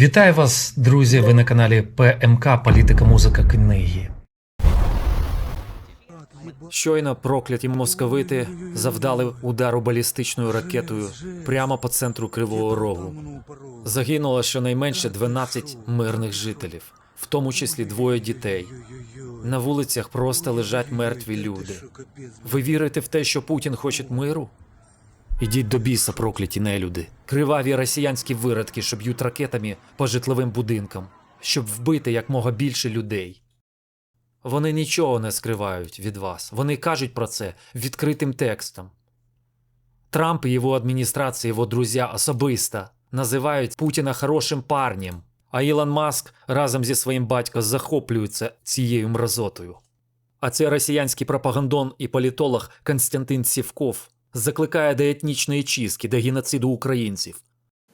Вітаю вас, друзі! Ви на каналі ПМК Політика, музика, книги. Щойно прокляті московити завдали удару балістичною ракетою прямо по центру Кривого Рогу. Загинуло щонайменше 12 мирних жителів, в тому числі двоє дітей. На вулицях просто лежать мертві люди. Ви вірите в те, що Путін хоче миру? Ідіть до біса, прокляті нелюди. Криваві росіянські виродки, що б'ють ракетами по житловим будинкам, щоб вбити якмога більше людей. Вони нічого не скривають від вас. Вони кажуть про це відкритим текстом. Трамп і його адміністрація, його друзі особисто називають Путіна хорошим парнем, а Ілон Маск разом зі своїм батьком захоплюється цією мразотою. А цей росіянський пропагандон і політолог Константин Сівков закликає до етнічної чистки, до геноциду українців.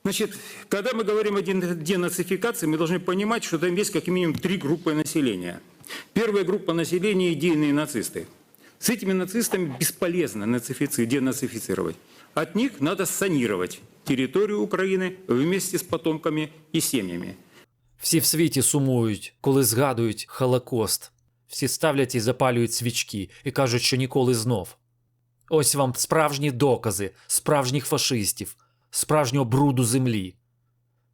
Значит, когда мы говорим о ден- денацификации, мы должны понимать, что там есть как минимум три группы населения. Первая группа населения – идейные нацисты. С этими нацистами бесполезно нацифици- денацифицировать. От них надо санировать территорию Украины вместе с потомками и семьями. Всі в світі сумують, коли згадують Холокост. Всі ставлять і запалюють свічки і кажуть, що ніколи знов. Ось вам справжні докази справжніх фашистів, справжнього бруду землі.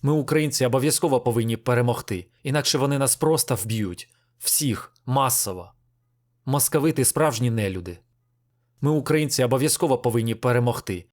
Ми, українці, обов'язково повинні перемогти, інакше вони нас просто вб'ють. Всіх, масово. Московити справжні нелюди. Ми, українці, обов'язково повинні перемогти,